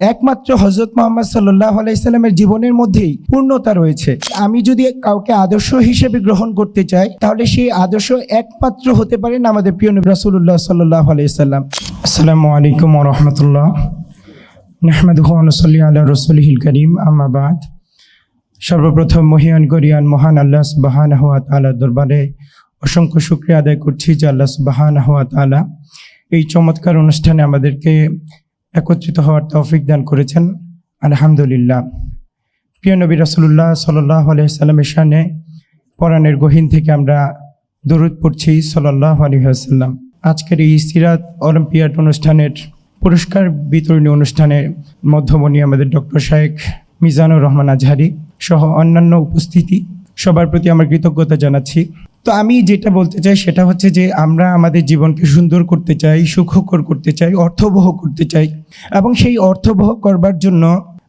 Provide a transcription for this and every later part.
একমাত্র হজরত মোহাম্মদ সাল্লাহ আলাইসাল্লামের জীবনের মধ্যেই পূর্ণতা রয়েছে। আমি যদি কাউকে আদর্শ হিসেবে গ্রহণ করতে চাই, তাহলে সেই আদর্শ একমাত্র হতে পারেন আমাদের প্রিয় নবী রাসূলুল্লাহ সাল্লাহ আলাইসাল্লাম আসসালামু আলাইকুম রহমতুল্লাহ। নাহমাদুহু ওয়া নুসাল্লি আলা রাসূলিহিল করিম, আম্মা বাদ। সর্বপ্রথম মহিয়ান গরিয়ান মহান আল্লাহ সুবাহান হাত তাআলার দরবারে অসংখ্য শুক্রিয়া আদায় করছি যে আল্লাহ সুবাহান হাত তাআলা এই চমৎকার অনুষ্ঠানে আমাদেরকে একত্রিত হওয়ার তৌফিক দান করেছেন। আলহামদুলিল্লাহ। প্রিয় নবী রাসূলুল্লাহ সাল্লাহ আলাইসাল্লামের শানে পরাণের গহীন থেকে আমরা দরুদ পড়ছি সাল্লাহ আলহিহাসাল্লাম আজকের এই সিরাত অলিম্পিয়াড অনুষ্ঠানের পুরস্কার বিতরণী অনুষ্ঠানের মধ্যমণি আমাদের ডক্টর শাহেক মিজানুর রহমান আজহারি সহ অন্যান্য উপস্থিতি, সবার প্রতি আমার কৃতজ্ঞতা জানাচ্ছি। তো আমি যেটা বলতে চাই সেটা হচ্ছে যে আমরা আমাদের জীবনকে সুন্দর করতে চাই, সুখকর করতে চাই, অর্থবহ করতে চাই এবং সেই অর্থবহ করবার জন্য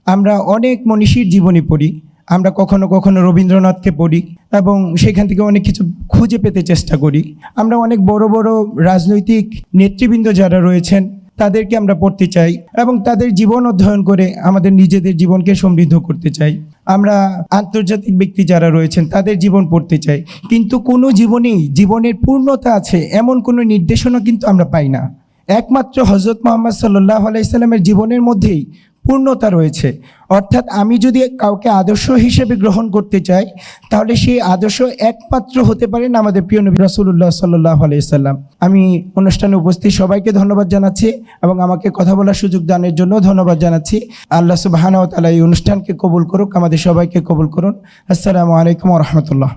আমরা অনেক মনীষীর জীবনী পড়ি। আমরা কখনো কখনো রবীন্দ্রনাথকে পড়ি এবং সেখান থেকে অনেক কিছু খুঁজে পেতে চেষ্টা করি। আমরা অনেক বড় বড় রাজনৈতিক নেতৃবৃন্দ যারা রয়েছেন, তাদেরকে আমরা পড়তে চাই এবং তাদের জীবন অধ্যয়ন করে আমাদের নিজেদের জীবনকে সমৃদ্ধ করতে চাই। আমরা আন্তর্জাতিক ব্যক্তি যারা রয়েছেন, তাদের জীবন পড়তে চাই। কিন্তু কোনো জীবনেই জীবনের পূর্ণতা আছে, এমন কোনো নির্দেশনা কিন্তু আমরা পাই না। একমাত্র হজরত মোহাম্মদ সাল্লাহ আলাইসাল্লামের জীবনের মধ্যেই পূর্ণতা রয়েছে। অর্থাৎ আমি যদি কাউকে আদর্শ হিসেবে গ্রহণ করতে চাই, তাহলে সেই আদর্শ একমাত্র হতে পারেন আমাদের প্রিয় নবী রাসূলুল্লাহ সাল্লাহ আলাইসাল্লাম আমি অনুষ্ঠানে উপস্থিত সবাইকে ধন্যবাদ জানাচ্ছি এবং আমাকে কথা বলার সুযোগ দানের জন্য ধন্যবাদ জানাচ্ছি। আল্লাহ সুবাহানাও তালা এই অনুষ্ঠানকে কবুল করুক, আমাদের সবাইকে কবুল করুন। আসসালামু আলাইকুম রহমতুল্লাহ।